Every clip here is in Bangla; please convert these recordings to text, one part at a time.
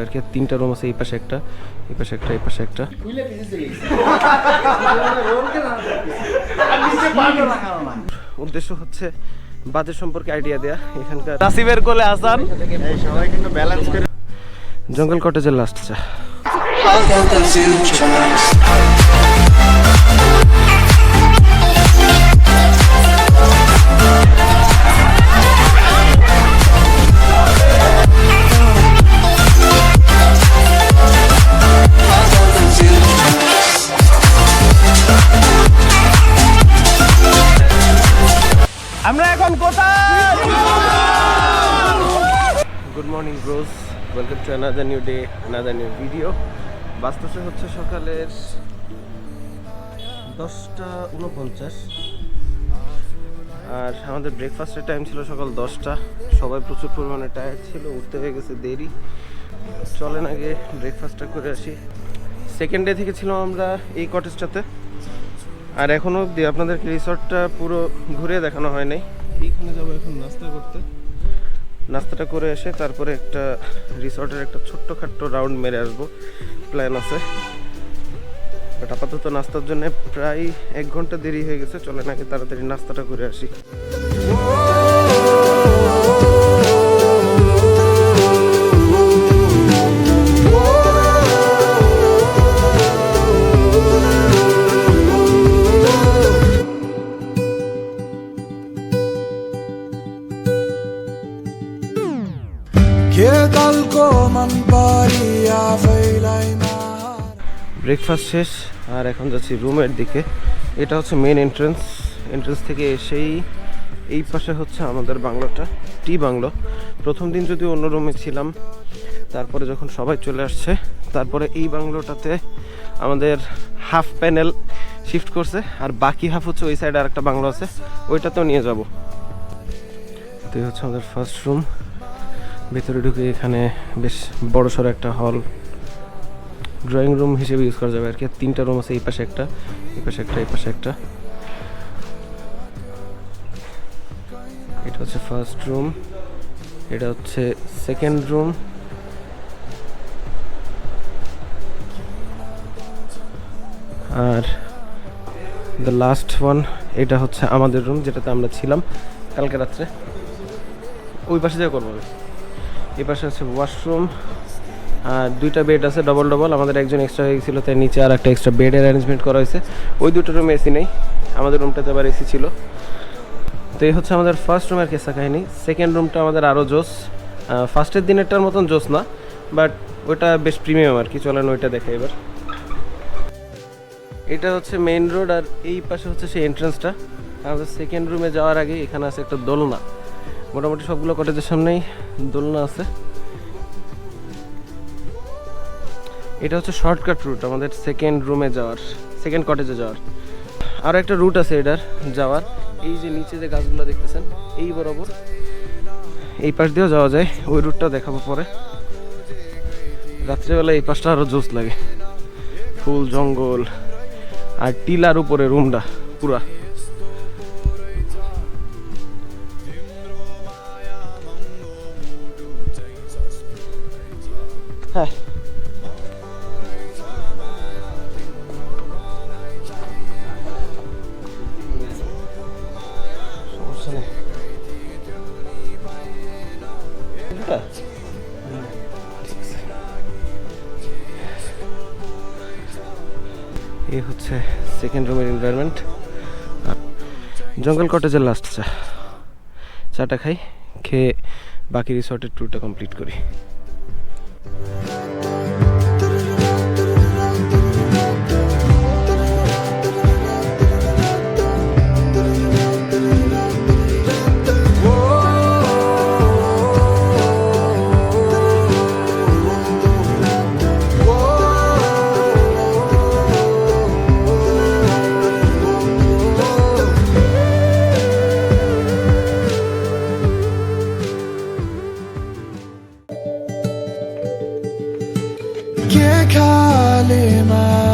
আর কি তিনটা রুম আছে এই পাশে একটা এই পাশে একটা এই পাশে একটা। উদ্দেশ্য হচ্ছে বাজেট সম্পর্কে আইডিয়া দেয়া। এখানকার নাসিবের কোলে আসান সবাই কিন্তু ব্যালেন্স করে জঙ্গল কটেজের লাস্ট চা। আমরা এখন কোথায়? Good morning bros welcome to another new day another new video বাস্তবে হচ্ছে সকালের দশটা উনপঞ্চাশ। আর আমাদের ব্রেকফাস্টের টাইম ছিল সকাল দশটা। সবাই প্রচুর পরিমাণে টায়ার্ড ছিল, উঠতে হয়ে গেছে দেরি। চলেন আগে ব্রেকফাস্টটা করে আসি। সেকেন্ড ডে থেকে ছিলাম আমরা এই কটেজটাতে আর এখনও অবধি আপনাদেরকে রিসর্টটা পুরো ঘুরে দেখানো হয় নাই এইখানে যাব এখন নাস্তা করতে। নাস্তাটা করে এসে তারপরে একটা রিসর্টের একটা ছোট্ট খাট্ট রাউন্ড মেরে আসব। প্ল্যান আছে। বাট আপাতত নাস্তার জন্য প্রায় এক ঘণ্টা দেরি হয়ে গেছে। চলে নাকি তাড়াতাড়ি নাস্তাটা করে আসি। ব্রেকফাস্ট শেষ, আর এখন যাচ্ছি রুমের দিকে। এটা হচ্ছে মেন এন্ট্রেন্স এন্ট্রেন্স থেকে এসেই এই পাশে হচ্ছে আমাদের বাংলোটা, টি বাংলো। প্রথম দিন যদি অন্য রুমে ছিলাম, তারপরে যখন সবাই চলে আসছে, তারপরে এই বাংলোটাতে আমাদের হাফ প্যানেল শিফট করছে, আর বাকি হাফ হচ্ছে ওই সাইডে আরেকটা বাংলো আছে, ওইটাতেও নিয়ে যাব। তো হচ্ছে আমাদের ফার্স্ট রুম ভেতরে ঢুকে এখানে বেশ বড় সড়ো একটা হল ড্রয়িং রুম হিসেবে ইউজ করা যাবে আর কি। তিনটা রুম আছে, এই পাশে একটা, এই পাশে একটা, এই পাশে একটা। এটা হচ্ছে ফার্স্ট রুম এটা হচ্ছে সেকেন্ড রুম আর দ্য লাস্ট ওয়ান এটা হচ্ছে আমাদের রুম যেটাতে আমরা ছিলাম কালকে রাত্রে। ওই পাশে যা করব। এই পাশে আছে ওয়াশরুম আর দুইটা বেড আছে ডবল ডবল আমাদের একজন এক্সট্রা হয়ে গেছিল, তাই নিচে আর একটা এক্সট্রা বেডের অ্যারেঞ্জমেন্ট করা হয়েছে। ওই দুটো রুমে এসি নেই, আমাদের রুমটাতে আবার এসি ছিল। তো এই হচ্ছে আমাদের ফার্স্ট রুমের কেসা কাহিনী। সেকেন্ড রুমটা আমাদের আরও জোস। ফার্স্টের দিনেরটার মতন জোস না বাট ওটা বেশ প্রিমিয়াম আর কি। চলেন ওইটা দেখে এবার। এটা হচ্ছে মেইন রোড আর এই পাশে হচ্ছে সেই এন্ট্রান্সটা আমাদের সেকেন্ড রুমে যাওয়ার আগে এখানে আছে একটা দোলনা। মোটামুটি সবগুলো কটেজের সামনেই দোলনা আছে। এটা হচ্ছে শর্টকাট রুট আমাদের সেকেন্ড রুমে যাওয়ার সেকেন্ড কটেজে যাওয়ার। আর একটা রুট আছে এটার, যাওয়ার। এই যে নিচে যে গাছগুলো দেখতেছেন, এই বরাবর। এই পাশ দিয়েও যাওয়া যায়, ওই রুটটা দেখাবো পরে। রাত্রেবেলা এই পাশটা আরও জোস লাগে। ফুল, জঙ্গল, আর টিলার উপরে রুমটা পুরা। এই হচ্ছে সেকেন্ড রুমের এনভায়রনমেন্ট জঙ্গল কটেজের লাস্ট চা। চাটা খাই, খেয়ে বাকি রিসর্টের ট্যুরটা কমপ্লিট করি। erkek halime.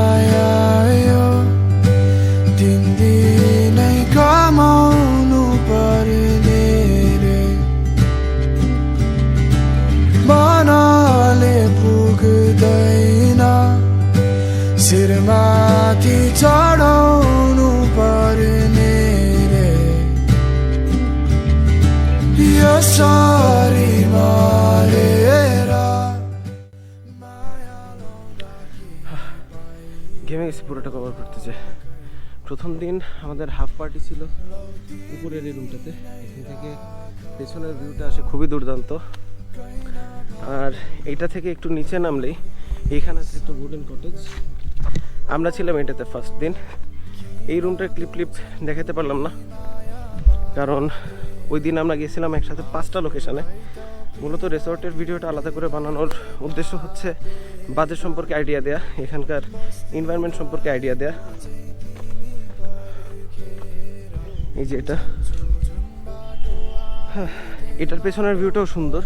প্রথম দিন আমাদের হাফ পার্টি ছিল উপরের এই রুমটাতে এখান থেকে পেছনের ভিউটা আসে খুবই দুর্দান্ত। আর এটা থেকে একটু নিচে নামলেই এইখানে আছে একটা উডেন কটেজ আমরা ছিলাম এটাতে ফার্স্ট দিন। এই রুমটার ক্লিপ ক্লিপ দেখাতে পারলাম না। কারণ ওই দিন আমরা গেছিলাম একসাথে পাঁচটা লোকেশানে মূলত রিসর্টের ভিডিওটা আলাদা করে বানানোর উদ্দেশ্য হচ্ছে বাজেট সম্পর্কে আইডিয়া দেয়া, এখানকার এনভায়রনমেন্ট সম্পর্কে আইডিয়া দেয়া। এই যে এটা। হ্যাঁ, এটার পেছনের ভিউটাও সুন্দর।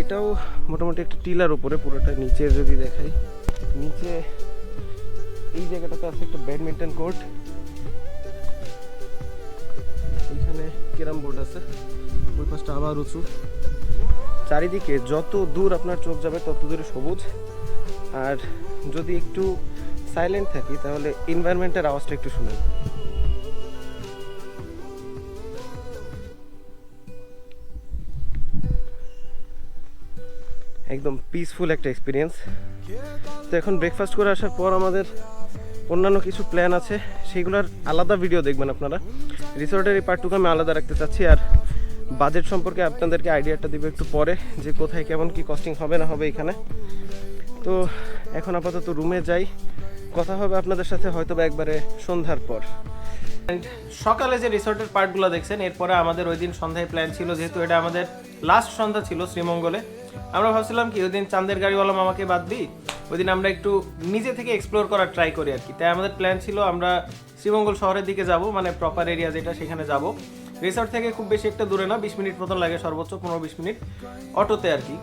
এটাও মোটামুটি একটা টিলার উপরে পুরোটা নিচে যদি দেখাই। নিচে এই জায়গাটাতে আছে একটা ব্যাডমিন্টন কোর্ট। এখানে ক্যারাম বোর্ড আছে। ওই পাশটা আবার উঁচু। চারিদিকে যত দূর আপনার চোখ যাবে তত দূরে সবুজ। আর যদি একটু সাইলেন্ট থাকি তাহলে এনভায়রনমেন্টের আওয়াজটা একটু শুনেন। একদম পিসফুল একটা এক্সপিরিয়েন্স তো এখন ব্রেকফাস্ট করে আসার পর আমাদের অন্যান্য কিছু প্ল্যান আছে, সেগুলোর আলাদা ভিডিও দেখবেন আপনারা। রিসোর্টের এই পার্টটুকু আমি আলাদা রাখতে চাচ্ছি, আর বাজেট সম্পর্কে আপনাদেরকে আইডিয়াটা দিব একটু পরে, যে কোথায় কেমন কি কস্টিং হবে না হবে এখানে। তো এখন আপাতত রুমে যাই, কথা হবে আপনাদের সাথে হয়তো বা একবারে সন্ধ্যার পর। সকালে যে রিসোর্টের পার্টগুলো দেখছেন, এরপরে আমাদের ওই দিন সন্ধ্যায় প্ল্যান ছিল, যেহেতু এটা আমাদের লাস্ট সন্ধ্যা ছিল শ্রীমঙ্গলে। আমরা ভাবছিলাম কি, ওই দিন চাঁদের গাড়িওয়ালা মামাকে বাদ দিই, ওই দিন আমরা একটু নিজে থেকে এক্সপ্লোর করার ট্রাই করি আর কি। তাই আমাদের প্ল্যান ছিল আমরা শ্রীমঙ্গল শহরের দিকে যাব মানে প্রপার এরিয়া যেটা সেখানে যাব। রিসোর্ট থেকে খুব বেশি একটা দূরে না, বিশ মিনিট মতন লাগে সর্বোচ্চ পনেরো বিশ মিনিট অটোতে আর কি।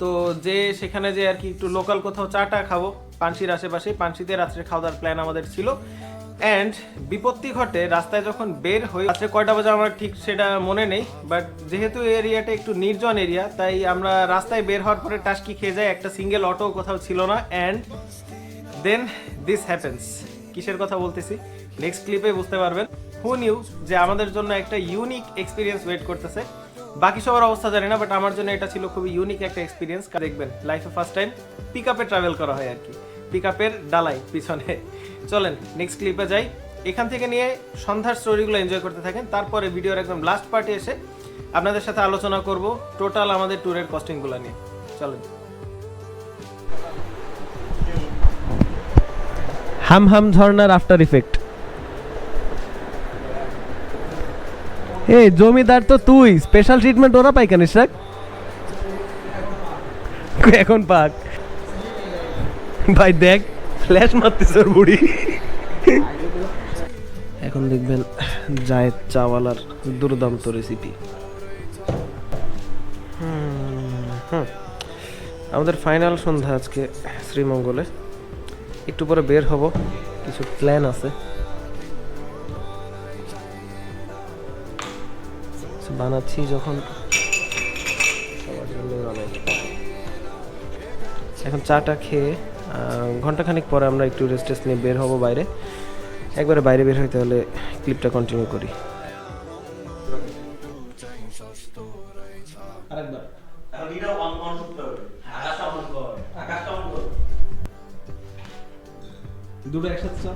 তো যে সেখানে যে আর কি একটু লোকাল কোথাও চাটা খাব, পানসির আশেপাশে পানসিতে রাত্রে খাওয়া দাওয়ার প্ল্যান আমাদের ছিল। অ্যান্ড বিপত্তি ঘটে, রাস্তায় যখন বের হই, রাত্রে কয়টা বাজে আমার ঠিক সেটা মনে নেই বাট যেহেতু এরিয়াটা একটু নির্জন এরিয়া তাই আমরা রাস্তায় বের হওয়ার পরে টাস্কি খেয়ে যাই, একটা সিঙ্গেল অটো কোথাও ছিল না অ্যান্ড দেন দিস হ্যাপেন্স কিসের কথা বলতেছি? নেক্সট ক্লিপে বুঝতে পারবেন। হু নিউ যে আমাদের জন্য একটা ইউনিক এক্সপিরিয়েন্স ওয়েট করতেছে? বাকি সবার অবস্থা জানি না বাট আমার জন্য এটা ছিল খুবই ইউনিক একটা এক্সপিরিয়েন্স দেখবেন লাইফে ফার্স্ট টাইম পিক আপে ট্রাভেল করা হয় আর কি। পিক আপের ডালাই পিছনে। চলেন নেক্সট ক্লিপে যাই। এখান থেকে নিয়ে সন্ধ্যার স্টোরিগুলো এনজয় করতে থাকেন। তারপরে ভিডিওর একদম লাস্ট পার্টে এসে আপনাদের সাথে আলোচনা করব টোটাল আমাদের ট্যুরের কস্টিংগুলো নিয়ে। চলেন। হাম হাম ঝর্ণার আফটার ইফেক্ট এই, জমিদার তো তুই। স্পেশাল ট্রিটমেন্ট ওরা পাই কেন এখন পাক। ভাই দেখ ফ্ল্যাশ মারতেছে ওর বুড়ি। এখন দেখবেন জায়েদ চাওয়ালার দুর্দান্ত রেসিপি আমাদের ফাইনাল সন্ধ্যা আজকে শ্রীমঙ্গলে। একটু পরে বের হব কিছু প্ল্যান আছে। বানাচ্ছি যখন। এখন চাটা খেয়ে ঘন্টাখানিক পরে আমরা একটু রেস্ট টেস্ট নিয়ে বের হব বাইরে। একবারে বাইরে বের হইতে হলে ক্লিপটা কন্টিনিউ করি। দুটো একসাথে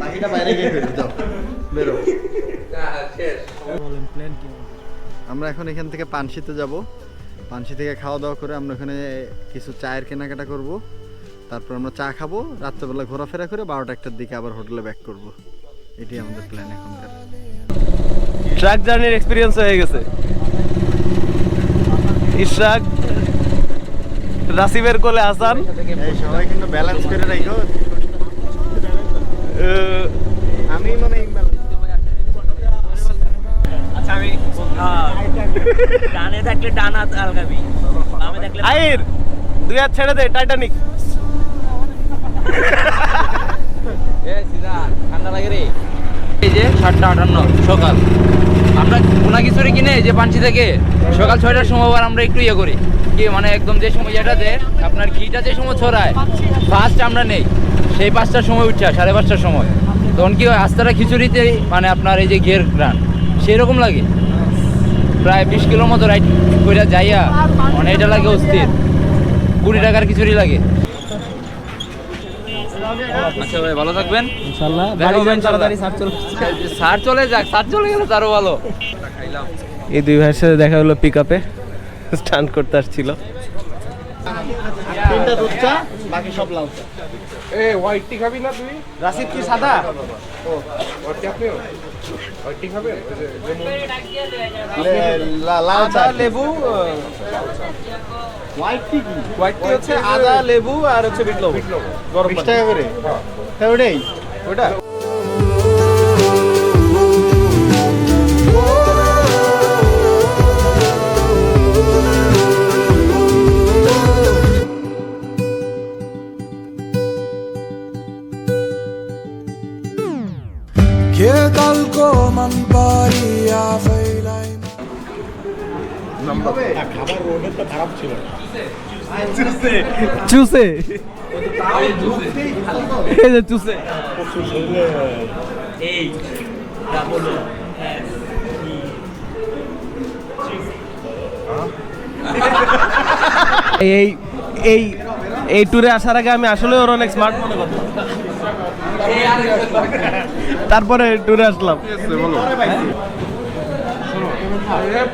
বাকিটা বাইরে গিয়ে ফেলে দাও বেরো। আমরা এখন এখান থেকে পানসিতে যাব। পানসি থেকে খাওয়া দাওয়া করে আমরা ওখানে কিছু চায়ের কেনাকাটা করব। তারপর আমরা চা খাব রাত্রেবেলা ঘোরাফেরা করে বারোটা একটার দিকে আবার হোটেলে ব্যাক করব। এটাই আমাদের প্ল্যান এখনকার। ট্রাক জার্নির এক্সপিরিয়েন্স হয়ে গেছে। ইশরাক রাসিবের কোলে আসান। সবাই কিন্তু ব্যালেন্স করে রাখো। আমি মানে আচ্ছা আমি ডানে থাকলে ডান আলগাবি বামে থাকলে আইর দুই হাত ছেড়ে দে টাইটানিক ঠান্ডা লাগে রে। এই যে সাতটা আটান্ন সকাল। আমরা কোনা কিছুরে কিনে যে পাঞ্চি থেকে সকাল ছয়টার সময় আবার আমরা একটু ইয়ে করি। কি মানে একদম যে সময় আপনার ঘিটা যে সময় ছড়ায় ফার্স্ট আমরা নেই। সেই পাঁচটার সময় উঠছে সাড়ে পাঁচটার সময়। তখন কি হয় আস্তাটা খিচুড়িতে মানে আপনার এই যে ঘিয়ের গ্রান সেই রকম লাগে? প্রায় বিশ কিলোর মতো রাইড করে যাইয়া মানে এটা লাগে অস্থির। কুড়ি টাকার খিচুড়ি লাগে। আচ্ছা ভাই ভালো থাকবেন। ইনশাআল্লাহ দেখা হবে তাড়াতাড়ি সার চলে স্যার চলে যাক চলে গেলে তারও ভালো। এই দুই ভাইয়ের সাথে দেখা হলো পিক আপে স্টান্ট করতে আসছিল। তিনটা দুধ চা বাকি সব লাল চা। রাশিদ কি সাদা? লে- লা- লাল চা। আদা লেবু হোয়াইট টি কি? হোয়াইট টি হচ্ছে আদা লেবু। আর হচ্ছে বিট লবণ। গরম। টাকা করে ওটাই ওটা मन बारिया এই এই এই এই ট্যুরে আসার আগে আমি আসলে ওর অনেক স্মার্ট মনে করতাম। তারপরে ট্যুরে আসলাম।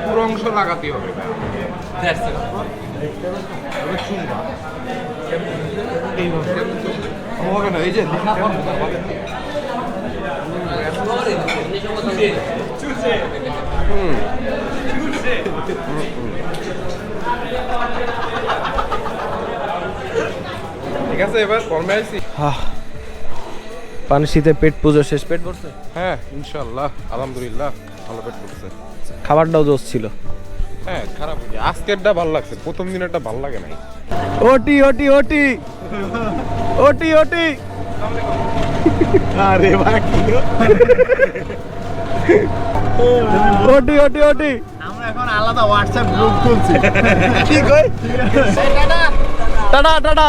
পুরো অংশ লাগাতে হবে। হবে না এই যে ঠিক আছে এবার কমে আইছি পানি শীতে পেট পুজো শেষ পেট ভরছে? হ্যাঁ ইনশাল্লাহ আলহামদুলিল্লাহ ভালো পেট করছে খাবারটাও জোস ছিল। হ্যাঁ খারাপ হয়েছে। আজকেরটা ভালো লাগছে প্রথম দিনেরটা ভালো লাগে নাই। ওটি ওটি ওটি! ওটি ওটি! আরে বাকি ওটি ওটি ওটি! আমরা এখন আলাদা হোয়াটসঅ্যাপ গ্রুপ খুলছি। কি কই? Tata tata!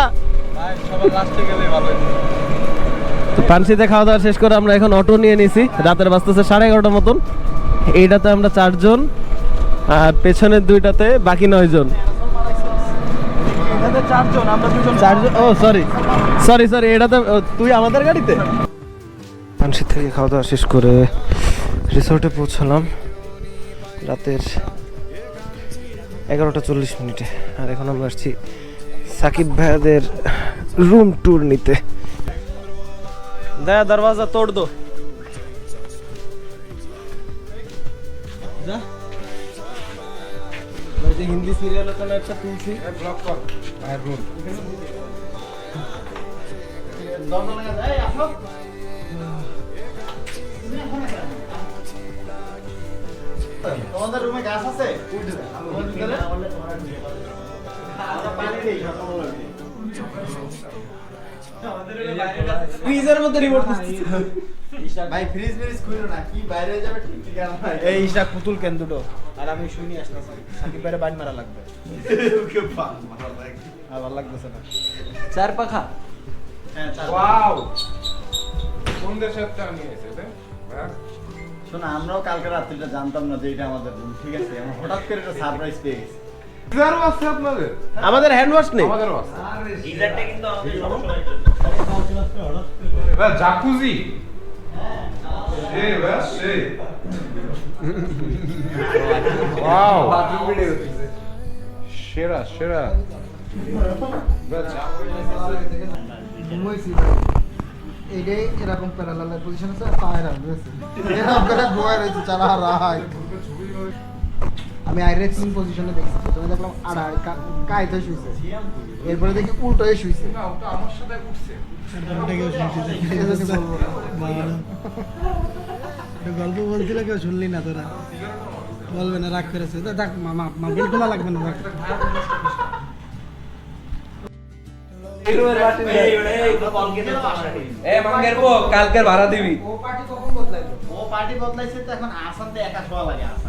সবার লাস্টে গেলে ভালো পানসিতে খাওয়া দাওয়া শেষ করে আমরা এখন অটো নিয়ে নিছি। রাতের বাজতেছে সাড়ে এগারোটার মতন। এইটাতে আমরা চারজন আর পেছনের দুইটাতে বাকি নয়জন। চারজন ও সরি সরি সরি এটাতে তুই আমাদের গাড়িতে? পানসি থেকে খাওয়া দাওয়া শেষ করে রিসোর্টে পৌঁছালাম। রাতের এগারোটা চল্লিশ মিনিটে। আর এখন আমরা আসছি সাকিব ভাইয়াদের রুম ট্যুর নিতে। দয়া দরওয়াজা তোড় দো যা ওই যে হিন্দি সিরিয়াল ওখানে একটা তুলছি ব্লক কর ভাইয়ের রুম তোমাদের রুমে গাছ আছে উঠে দেন। আমার ভিতরে? আমরা পানি দেই সকালবেলা উঠে। ফ্রিজের মধ্যে রিমোট ভাই ফ্রিজ ফ্রিজ খুলো না কি বাইরে যাবে ঠিক ঠিকানা নাই। এই পুতুল কেন দুটো? আর আমি শুনি আসতেছি। সাকিব বাড়ি মারা লাগবে। ওকে মারা লাগে। আর ভালো লাগতেছে না। চার পাখা। হ্যাঁ, চার- ওয়াও! কোন দেশের নিয়ে এসেছে হ্যাঁ? শোনো আমরাও কালকে রাত্রিটা জানতাম না যে এটা আমাদের রুম ঠিক আছে? আমরা হঠাৎ করে একটা সারপ্রাইজ পেয়ে গেছি। গিজারও আছে আপনাদের? আমাদের হ্যান্ড ওয়াশ নেই। আমাদেরও আছে। গিজারটা কিন্তু আমাদের সবসময় জাকুজি সেরা সেরা। এইটাই এরকম প্যারালালের পজিশন আছে পায়ের রয়েছে। এরকম করে গোয়া রয়েছে চালা রাহাই আমি আইরেক্স ইন পজিশনে দেখছি। প্রথমে দেখলাম আড়াই কায়তে শুইছে। এরপরে দেখি উল্টো হয়ে শুইছে আমার সাথে উঠছে। গল্প বলছিল কেউ শুনলি না তোরা। বলবে না রাগ করেছে। দেখ মামা মামা খোলা লাগবে না কালকের ভাড়া দিবি। ও পার্টি কখন বদলাইলো? ও পার্টি বদলাইছে তো এখন আসানতে একা শোয়া লাগে আসানে।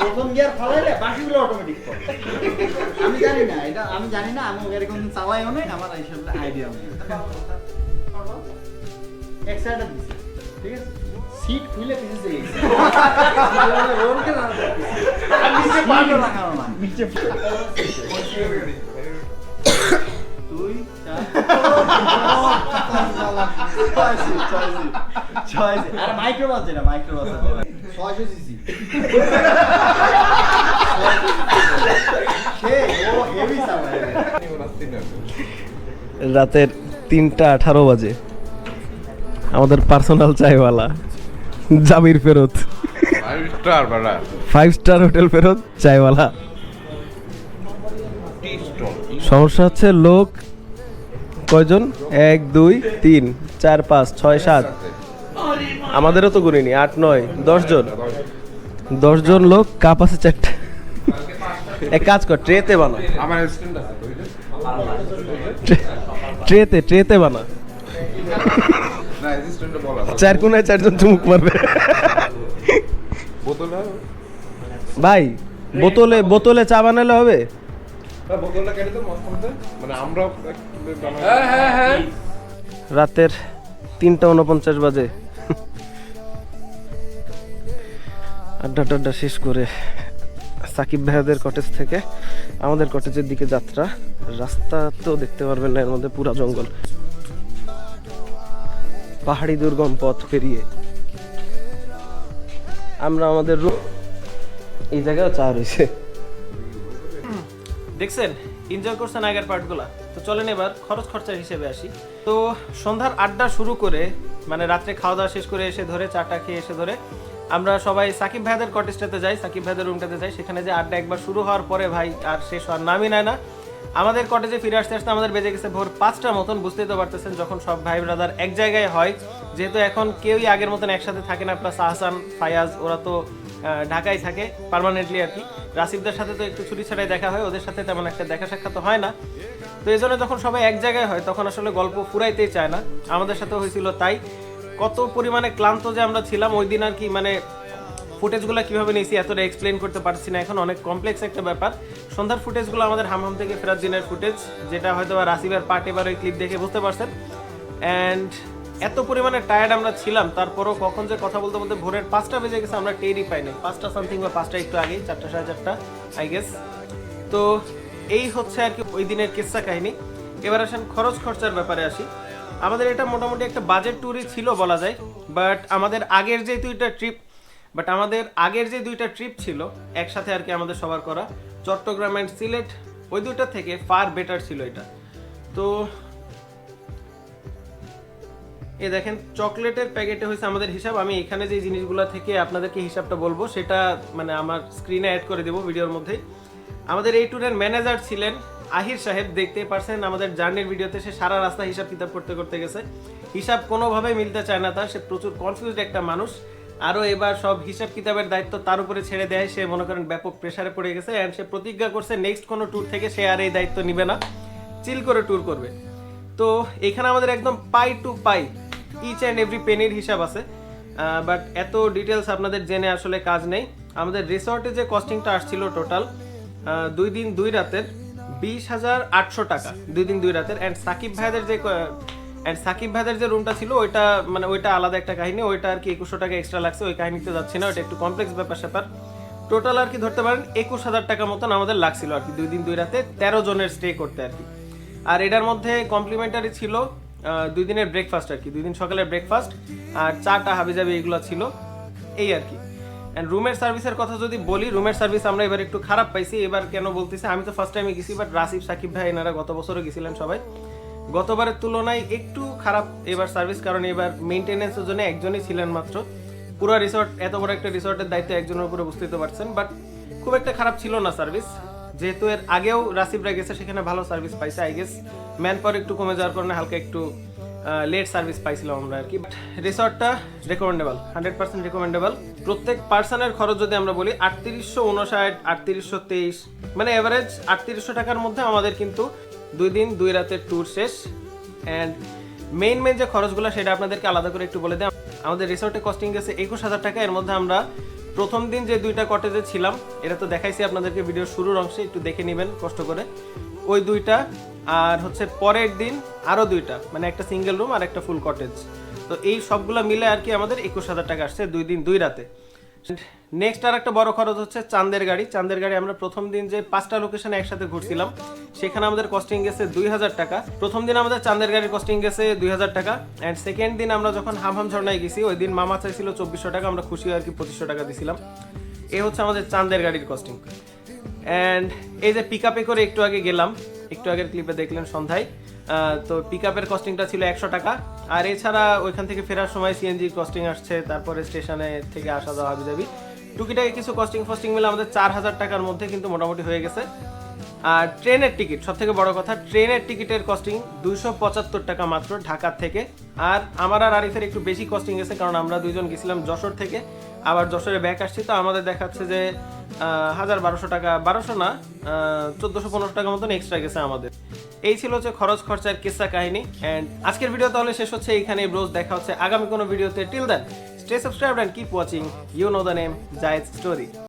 প্রথম গিয়ার ফালাইলে বাকিগুলো অটোমেটিক আমি জানি না এটা আমি জানি না আমি কোনদিন চালাইও নাই আমার এইসব আইডিয়া নেই। এক সাইডে দিছি ঠিক আছে? সিট খুলে পিছিয়ে চলে গেছে। রোল না নিচে পাটো রাখানো না নিচে দুই চার ছয় ছয় সিট ছয় সিট আরে মাইক্রো বাস যেটা মাইক্রো হেভি চালায় রাতের তিনটা আঠারো বাজে। আমাদের পার্সোনাল চাইওয়ালা জামির ফেরত। ফাইভ স্টার বাড়া ফাইভ স্টার হোটেল ফেরত চাইওয়ালা। সমস্যা হচ্ছে লোক কয়জন? এক দুই তিন চার পাঁচ ছয় সাত। আমাদেরও তো গুনিনি আট নয় দশ জন। দশ জন লোক কাপ আছে চারটে। এক কাজ কর ট্রেতে বানা। আমার। ট্রেতে ট্রেতে বানা। চার কোনায় চারজন চুমুক মারবে। ভাই বোতলে বোতলে চা বানালে হবে? হ্যাঁ, বোতলটা কেটে তো মস্ত মতো। মানে আমরা হ্যাঁ হ্যাঁ হ্যাঁ। রাতের তিনটা উনপঞ্চাশ বাজে। আড্ডা টাড্ডা শেষ করে সাকিব ভাইয়াদের কটেজ থেকে আমাদের কটেজের দিকে যাত্রা। রাস্তা তো দেখতে পারবেন না, এর মধ্যে পুরা জঙ্গল। পাহাড়ি দুর্গম পথ পেরিয়ে। আমরা আমাদের রুম এই জায়গায় চা রয়েছে। দেখছেন? এনজয় করছেন আগের পার্টগুলা। তো চলেন এবার খরচ খরচার হিসেবে আসি। তো সন্ধ্যার আড্ডা শুরু করে মানে রাত্রে খাওয়া দাওয়া শেষ করে এসে ধরে চাটা খেয়ে এসে ধরে আমরা সবাই সাকিব ভাইদের কটেজটাতে যাই, সাকিব ভাইদের রুমটাতে যাই। সেখানে যে আড্ডা একবার শুরু হওয়ার পরে ভাই আর শেষ হওয়ার নামই নেয় না। আমাদের কটেজে ফিরে আসতে আসতে আমাদের বেজে গেছে ভোর পাঁচটার মতন, বুঝতেই তো পারতেছেন, যখন সব ভাই ব্রাদার এক জায়গায় হয়। যেহেতু এখন কেউই আগের মতন একসাথে থাকে না প্লাস আহসান, ফায়াজ, ওরা তো ঢাকায় থাকে পার্মানেন্টলি আর কি। রাসিফদের সাথে তো একটু ছুটি ছাড়াই দেখা হয়, ওদের সাথে তেমন একটা দেখা সাক্ষাৎ হয় না। তো এই জন্য যখন সবাই এক জায়গায় হয়, তখন আসলে গল্প ফুরাইতেই চায় না। আমাদের সাথে হয়েছিল তাই। কত পরিমাণে ক্লান্ত যে আমরা ছিলাম, ওই দিন আর কি মানে ফুটেজগুলো কীভাবে নিয়েছি, এতটা এক্সপ্লেন করতে পারছি না। এখন অনেক কমপ্লেক্স একটা ব্যাপার। সন্ধ্যার ফুটেজগুলো আমাদের হামহাম থেকে ফেরার দিনের ফুটেজ, যেটা হয়তো বা রাসিবের পার্ট এবার ওই ক্লিপ দেখে বুঝতে পারছেন। অ্যান্ড এত পরিমাণে টায়ার্ড আমরা ছিলাম, তারপরও কখন যে কথা বলতে বলতে ভোরের পাঁচটা বেজে গেছে, আমরা টেরই পাইনি। পাঁচটা সামথিং বা পাঁচটা একটু আগেই, চারটা সাড়ে চারটা আই গেস তো এই হচ্ছে আর কি ওই দিনের কিস্সা কাহিনী। এবার আসেন খরচ খরচার ব্যাপারে আসি। আমাদের এটা মোটামুটি একটা বাজেট ট্যুরই ছিল বলা যায় বাট আমাদের আগের যে দুইটা ট্রিপ বাট আমাদের আগের যে দুইটা ট্রিপ ছিল, একসাথে আর কি আমাদের সবার করা, চট্টগ্রাম অ্যান্ড সিলেট, ওই দুইটা থেকে ফার বেটার ছিল এটা। তো, এ দেখেন, চকলেটের প্যাকেটে হয়েছে আমাদের হিসাব, আমি এখানে যে জিনিসগুলো থেকে আপনাদেরকে হিসাবটা বলব, সেটা মানে আমার স্ক্রিনে অ্যাড করে দেবো ভিডিওর মধ্যেই। আমাদের এই ট্যুরের ম্যানেজার ছিলেন আহির সাহেব দেখতে পারছেন, আমাদের জার্নির ভিডিওতে সে সারা রাস্তা হিসাব কিতাব করতে করতে গেছে। হিসাব কোনোভাবেই মিলতে চায় না তার, সে প্রচুর কনফিউজড একটা মানুষ। আরও এবার সব হিসাব কিতাবের দায়িত্ব তার উপরে ছেড়ে দেয়, সে মনে করেন ব্যাপক প্রেশারে পড়ে গেছে অ্যান্ড সে প্রতিজ্ঞা করছে নেক্সট কোনো ট্যুর থেকে সে আর এই দায়িত্ব নিবে না। চিল করে ট্যুর করবে। তো এখানে আমাদের একদম pie to pie each and every পেনির হিসাব আছে। বাট এত ডিটেলস আপনাদের জেনে আসলে কাজ নেই। আমাদের রিসর্টে যে কস্টিংটা আসছিল টোটাল দুই দিন দুই রাতের বিশ হাজার আটশো টাকা। দুই দিন, দুই রাতের। অ্যান্ড সাকিব ভাইদের যে অ্যান্ড সাকিব ভাইদের যে রুমটা ছিল, ওইটা মানে ওইটা আলাদা একটা কাহিনী। ওইটা আর কি একুশশো টাকা এক্সট্রা লাগছে, ওই কাহিনীতে যাচ্ছে না। ওইটা একটু কমপ্লেক্স ব্যাপার স্যাপার। টোটাল আর কি ধরতে পারেন, একুশ হাজার টাকা মতন আমাদের লাগছিল আর কি, দুই দিন, দুই রাতে। তেরো জনের স্টে করতে আর কি। আর এটার মধ্যে কমপ্লিমেন্টারি ছিল দুই দিনের ব্রেকফাস্ট আর কি। দুই দিন সকালের ব্রেকফাস্ট আর চাটা হাবিজাবি এগুলো ছিল। এই আর কি। অ্যান্ড রুমের সার্ভিসের কথা যদি বলি রুমের সার্ভিস আমরা এবার একটু খারাপ পাইছি। এবার কেন বলতেছি, আমি তো ফার্স্ট টাইমে গেছি বাট রাসিফ, সাকিব ভাই, এনারা গত বছরও গেছিলেন সবাই। গতবারের তুলনায় একটু খারাপ এবার সার্ভিস কারণ এবার মেনটেনেন্সের জন্য একজনই ছিলেন মাত্র। পুরো রিসর্ট এত বড় একটা রিসর্টের দায়িত্ব একজনের উপরে বুঝতে তো পারছেন বাট খুব একটা খারাপ ছিল না সার্ভিস যেহেতু এর আগেও রাসিবরা গেছে, সেখানে ভালো সার্ভিস পাইছে আই গেস ম্যান পাওয়ার একটু কমে যাওয়ার কারণে হালকা একটু লেট সার্ভিস পাইছিলাম আমরা আর কি। বাট রিসর্টটা রেকমেন্ডেবল হান্ড্রেড পার্সেন্ট রেকমেন্ডেবল প্রত্যেক পার্সনের খরচ যদি আমরা বলি, আটত্রিশশো উনষাট আটত্রিশশো তেইশ। মানে এভারেজ আটত্রিশশো টাকার মধ্যে আমাদের কিন্তু দুই দিন, দুই রাতের ট্যুর শেষ। অ্যান্ড মেইন মেইন যে খরচগুলো, সেটা আপনাদেরকে আলাদা করে একটু বলে দিই। আমাদের রিসর্টে কস্টিং গেছে একুশ হাজার টাকা। এর মধ্যে আমরা প্রথম দিন যে দুইটা কটেজে ছিলাম, এটা তো দেখাইছি আপনাদেরকে ভিডিওর শুরুর অংশে, একটু দেখে নেবেন কষ্ট করে। ওই দুইটা আর হচ্ছে পরের দিন আরও দুইটা মানে একটা সিঙ্গেল রুম আর একটা ফুল কটেজ তো এই সবগুলো মিলে আর কি আমাদের একুশ হাজার টাকা আসছে দুই দিন, দুই রাতে। নেক্সট আর একটা বড় খরচ হচ্ছে চাঁদের গাড়ি। চাঁদের গাড়ি আমরা প্রথম দিন যে পাঁচটা লোকেশনে একসাথে ঘুরছিলাম, সেখানে আমাদের কস্টিং গেছে দুই হাজার টাকা। প্রথম দিন আমাদের চাঁদের গাড়ির কস্টিং গেছে দুই হাজার টাকা। অ্যান্ড সেকেন্ড দিন আমরা যখন হামহাম ঝর্ণায় গেছি, ওই দিন মামা চাইছিল চব্বিশশো টাকা, আমরা খুশি আর কি পঁচিশশো টাকা দিছিলাম। এ হচ্ছে আমাদের চাঁদের গাড়ির কস্টিং অ্যান্ড এই যে পিক আপে করে একটু আগে গেলাম, একটু আগের ক্লিপে দেখলেন সন্ধ্যায়। তো পিক আপের কস্টিংটা ছিল একশো টাকা। আর এছাড়া ওইখান থেকে ফেরার সময় সিএনজির কস্টিং আসছে, তারপরে স্টেশনে থেকে আসা যাওয়া হাবি যাবি টুকিটাকি কিছু কস্টিং ফস্টিং মিলে আমাদের চার হাজার টাকার মধ্যে কিন্তু মোটামুটি হয়ে গেছে। আর ট্রেনের টিকিট সব থেকে বড় কথা, ট্রেনের টিকিটের কস্টিং দুইশো পঁচাত্তর টাকা মাত্র ঢাকার থেকে। আর আমার আর আরিফের একটু বেশি কস্টিং গেছে কারণ আমরা দুইজন গেছিলাম যশোর থেকে। আবার যশোরে ব্যাক আসছি, তো আমাদের দেখাচ্ছে যে হাজার বারোশো টাকা, বারোশো না চোদ্দোশো পনেরোশো টাকা মতন এক্সট্রা গেছে আমাদের। এই ছিল হচ্ছে খরচ খরচার কিসা কাহিনী অ্যান্ড আজকের ভিডিও তাহলে শেষ হচ্ছে এইখানে ব্রোজ দেখা হচ্ছে আগামী কোনো ভিডিওতে till then stay subscribe and keep watching you know the name জায়েজ স্টোরি